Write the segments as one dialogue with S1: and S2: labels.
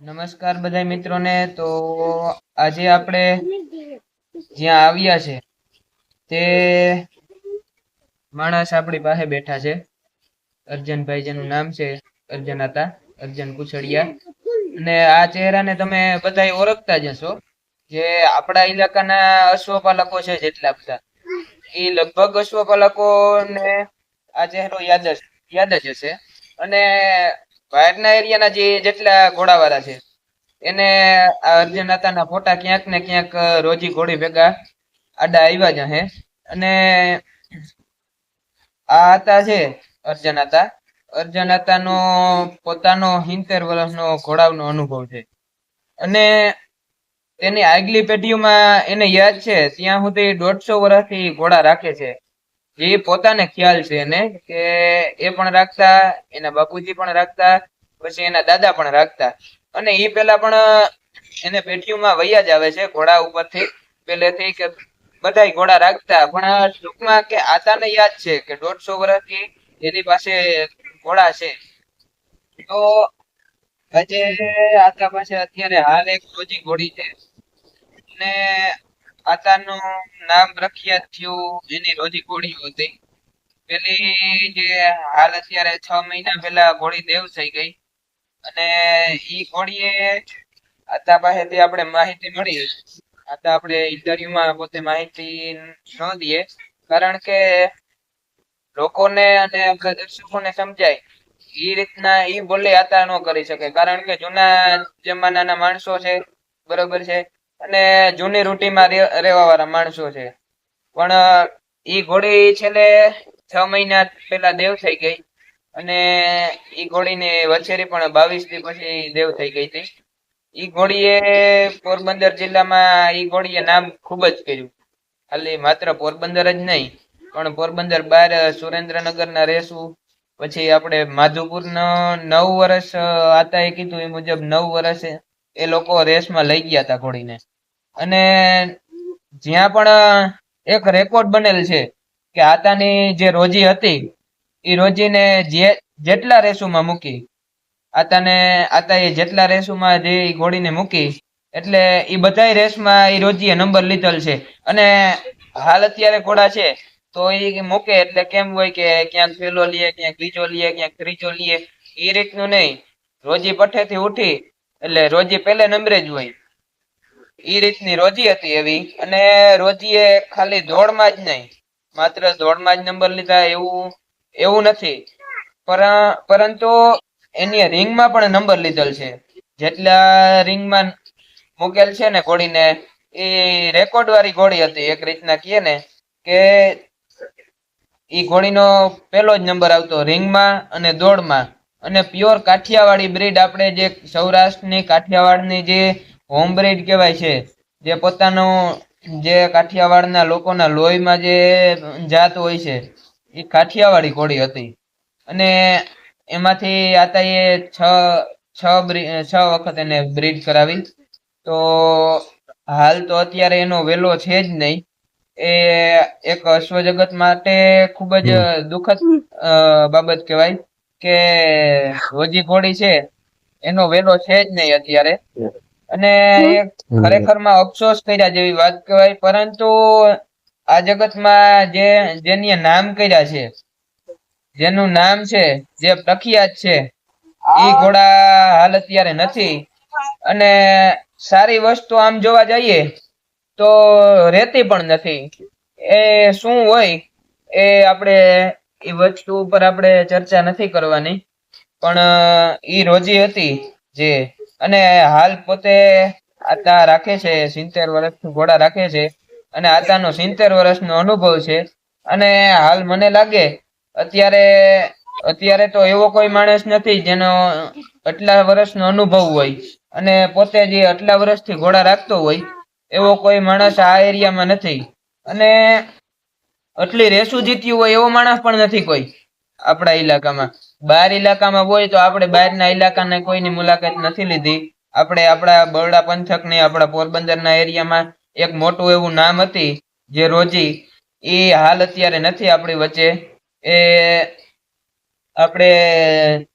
S1: નમસ્કાર બધા મિત્રોને. તો આજે આપણે જ્યાં આવ્યા છે તે માણસ આપણી પાસે બેઠા છે. અર્જનભાઈ જેનું નામ છે અર્જન હતા અર્જન કુછડિયા. અને આ ચહેરાને તમે બધા ઓળખતા જ હશો. જે આપણા ઇલાકાના અશ્વપાલકો છે જેટલા બધા. એ લગભગ અશ્વપાલકોને આ ચહેરો યાદ જ યાદ જ હશે. અને બહારના એરિયાના જે જેટલા ઘોડાવાળા છે, એને આ અર્જુન હતાના ફોટા ક્યાંક ને ક્યાંક રોજી ઘોડી ભેગા આડા આવ્યા જ હે. અને આ હતા છે અર્જન હતા અર્જન હતાનો પોતાનો હિંતેર વર્ષનો ઘોડાવનો અનુભવ છે. અને તેની આગલી પેઢીઓમાં એને યાદ છે, ત્યાં સુધી દોઢસો વર્ષથી ઘોડા રાખે છે. જે પોતાને ખ્યાલ છે એને, કે એ પણ રાખતા, એના બાપુજી પણ રાખતા, પછી એના દાદા પણ રાખતા. અને એ પેલા પણ, એને પેટીઓમાં વૈયા જ આવે છે, ઘોડા ઉપરથી. પેલેથી કે બધા ઘોડા રાખતા, પણ ટૂંકમાં કે આતાને યાદ છે કે દોઢસો વર્ષથી એની પાસે ઘોડા છે. તો આજે આતા પાસે અત્યારે હાલ એક રોજી ઘોડી છે. અને આતાનું નામ પ્રખ્યાત થયું એની રોજી ગોળી હતી. પેલી જે હાલ અત્યારે છ મહિના પહેલા ગોળી દેવ થઈ ગઈ. અને ઈ ગોળીએ આતા પાસેથી આપણે માહિતી મળી. આતા આપણે ઇન્ટરવ્યુમાં પોતે માહિતી ન દઈએ. કારણ કે લોકોને અને દર્શકોને સમજાય. એ રીતના ઈ બોલે આતા ન કરી શકે. કારણ કે જૂના જમાનાના માણસો છે, બરોબર છે. અને જૂની રૂટીમાં રહેવા વાળા માણસો છે. પણ, ઈ ઘોડી છેલ્લે છ મહિના પહેલા દેવ થઈ ગઈ અને ઈ ઘોડીને વછેરી પણ બાવીસથી પછી દેવ થઈ ગઈ હતી. ઈ ઘોડીએ પોરબંદર જિલ્લામાં ઈ ઘોડીએ નામ ખૂબ જ કર્યું. ખાલી માત્ર પોરબંદર જ નહીં, પણ પોરબંદર બહાર સુરેન્દ્રનગરના રહેશું. પછી આપણે માધુપુર નવ વર્ષ આતા એ કીધું એ મુજબ નવ વર્ષ એ લોકો રેસમાં લઈ ગયા હતા ઘોડીને. અને જ્યાં પણ એક રેકોર્ડ બનેલ છે કે આતાની જે રોજી હતી, એ રોજીને જે, જેટલા રેસુમાં મૂકી, આતાને, આતા એ જેટલા રેસુમાં જે ઘોડીને મૂકી, એટલે એ બધાય રેસમાં એ રોજીએ નંબર લીધેલ છે. અને હાલ અત્યારે ઘોડા છે, તો એ મૂકે એટલે કેમ હોય કે ક્યાંક પેલો લઈએ ક્યાંક બીજો લઈએ ક્યાંક ત્રીજો લઈએ એ રીતનું નહીં. રોજી પઠેથી ઉઠી, એટલે રોજી પહેલે નંબરે જ હોય. એ રીતની રોજી હતી એવી. અને રોજીએ ખાલી દોડમાં જ નહીં, માત્ર દોડમાં જ નંબર લીધા એવું એવું નથી. પરંતુ એની રિંગમાં પણ નંબર લીધેલ છે. જેટલા રિંગમાં મૂકેલ છે ને ઘોડીને એ રેકોર્ડ વાળી ઘોડી હતી, એક રીતના કહીએ ને, કે એ ઘોડીનો પહેલો જ નંબર આવતો રિંગમાં અને દોડમાં. અને પ્યોર કાઠિયાવાડી બ્રીડ આપણે જે સૌરાષ્ટ્રની કાઠિયાવાડની જે હોમ બ્રીડ કહેવાય છે. જે પોતાનો જે કાઠિયાવાડના લોકોના લોહીમાં જે જાત હોય છે એ કાઠિયાવાડી કોળી હતી. અને એમાંથી આતા એ છ છ છ વખત એને બ્રીડ કરાવી. તો હાલ તો અત્યારે એનો વેલો છે જ નહીં. એ એક અશ્વ જગત માટે ખૂબ જ દુઃખદ બાબત કહેવાય કે રોજી ઘોડી છે. એનો વેલો છે જ નહીં અત્યારે. અને ખરેખરમાં અફસોસ કર્યા જેવી વાત કહેવાય પરંતુ આ જગતમાં જે જેની નામ કર્યા છે જેનું નામ છે જે પ્રખ્યાત છે એ ઘોડા હાલ અત્યારે નથી. અને સારી વસ્તુ આમ જોવા જઈએ તો રહેતી પણ નથી. એ શું હોય એ આપણે એ વસ્તુ ઉપર આપણે ચર્ચા નથી કરવાની. પણ એ રોજી હતી જે અને હાલ પોતે આતા રાખે છે, સિત્તેર વર્ષનું ઘોડા રાખે છે અને આતાનો સિત્તેર વર્ષનો અનુભવ છે. અને હાલ મને લાગે, અત્યારે અત્યારે તો એવો કોઈ માણસ નથી જેનો આટલા વર્ષનો અનુભવ હોય અને પોતે જે આટલા વર્ષથી ઘોડા રાખતો હોય, એવો કોઈ માણસ આ એરિયામાં નથી. અને આટલી રેસું જીત્યું હોય એવો માણસ પણ નથી કોઈ આપણા ઇલાકામાં બહાર ઇલાકામાં હોય તો આપણે બહારના ઇલાકાને કોઈની મુલાકાત નથી લીધી. આપણે આપણા બરોડા પંથકની આપણા પોરબંદરના એરિયામાં એક મોટું એવું નામ હતી, જે રોજી. એ હાલ અત્યારે નથી આપણી વચ્ચે. એ આપણે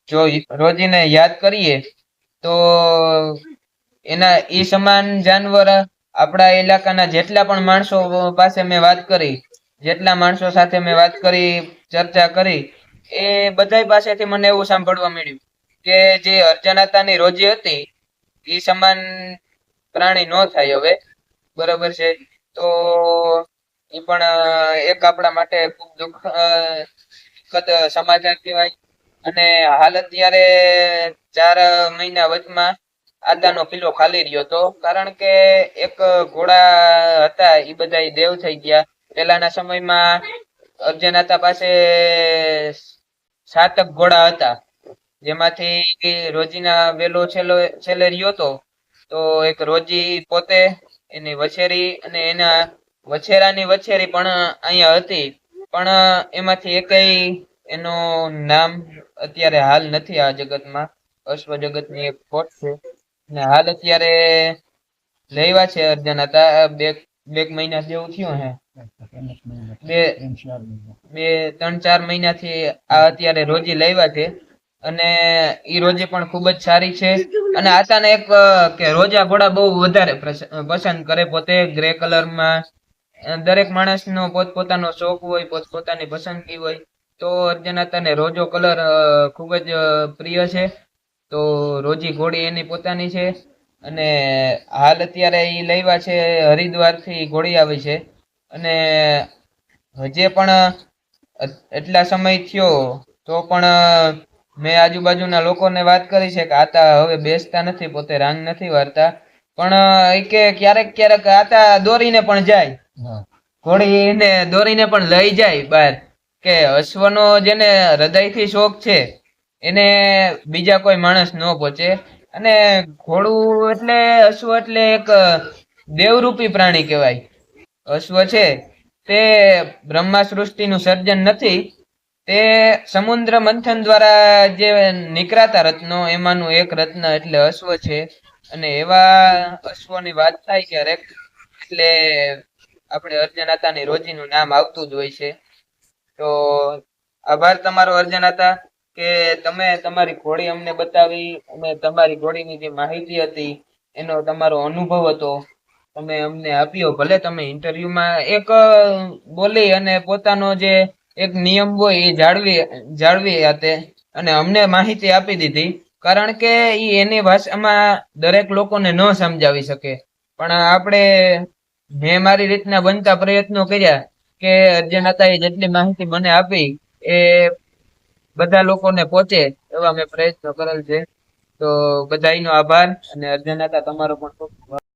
S1: જો રોજીને યાદ કરીએ, તો એના એ સમાન જાનવર આપણા ઇલાકાના જેટલા પણ માણસો પાસે મેં વાત કરી, જેટલા માણસો સાથે મેં વાત કરી, ચર્ચા કરી એ બધા પાસેથી મને એવું સાંભળવા મળ્યું કે જે અર્જનાતાની રોજી હતી એ સમાન પ્રાણી ન થાય હવે. બરોબર છે? તો એ પણ એક આપણા માટે ખૂબ દુઃખ સમાચાર કહેવાય. અને હાલ અત્યારે ચાર મહિના વચમાં આદાનો કિલ્લો ખાલી રહ્યો હતો કારણ કે એક ઘોડા હતા એ બધા દેવ થઈ ગયા. પેલાના સમયમાં અર્જનાતા પાસે સાતક ઘોડા હતા. જેમાંથી રોજીના વેલો છેલ્લો, છેલ્લે રહ્યો હતો, તો એક રોજી પોતે એની વછેરી અને એના વછેરાની વછેરી પણ અહીંયા હતી. પણ એમાંથી એકેય એનું નામ અત્યારે હાલ નથી આ જગતમાં. અશ્વ જગતની એક ખોટ છે. ને હાલ અત્યારે લેવા છે અર્જન. હતા બે બે મહિના જેવું થયું હે. બે ત્રણ ચાર મહિનાથી આ અત્યારે રોજી લાવ્યા છે. અને ઈ રોજી પણ ખૂબ જ સારી છે. અને આતાને એક કે રોજા ઘોડા બહુ વધારે પસંદ કરે પોતે ગ્રે કલરમાં. દરેક માણસનો પોતપોતાનો શોખ હોય, પોતપોતાની પસંદગી હોય. તો અર્જનાતાને રોજો કલર ખૂબ જ પ્રિય છે. તો રોજી ઘોડી એની પોતાની છે. અને હાલ અત્યારે એ લેવા છે હરિદ્વારથી ઘોડી આવી છે. અને હજે પણ એટલા સમય થયો તો પણ મેં આજુબાજુના લોકોને વાત કરી છે કે આતા હવે બેસતા નથી પોતે રાંગ નથી વારતા. પણ અ, કે ક્યારેક ક્યારેક આતા દોરીને પણ જાય. ઘોડીને દોરીને પણ લઈ જાય બહાર. કે અશ્વનો જેને હૃદયથી શોખ છે એને બીજા કોઈ માણસ ન પહોંચે. અને ઘોડું એટલે અશ્વ એટલે એક દેવરૂપી પ્રાણી કહેવાય. અશ્વ છે, તે બ્રહ્મા સૃષ્ટિનું સર્જન નથી. તે સમુદ્ર મંથન દ્વારા જે નીકળાતા રત્નો, એમાંનું એક રત્ન એટલે અશ્વ છે. અને એવા અશ્વની વાત થાય ક્યારેક, એટલે આપણે અર્જનાતાની રોજીનું નામ આવતું જ હોય છે. તો આભાર તમારો અર્જનાતા, કે તમે તમારી ઘોડી અમને બતાવી અને તમારી ઘોડીની જે માહિતી હતી, એનો તમારો અનુભવ હતો. તમે અમને આપ્યો, ભલે તમે ઇન્ટરવ્યુમાં એક બોલી અને પોતાનો જે એક નિયમ હોય એ જાળવી જાળવી હતી અને અમને માહિતી આપી દીધી. કારણ કે એ એની ભાષામાં દરેક લોકોને ન સમજાવી શકે. પણ આપણે મેં મારી રીતના બનતા પ્રયત્નો કર્યા કે અર્જનાતાએ જેટલી માહિતી મને આપી એ બધા લોકોને પહોંચે એવા મેં પ્રયત્નો કરેલ છે. તો બધાનો આભાર અને અર્જનાતા તમારો પણ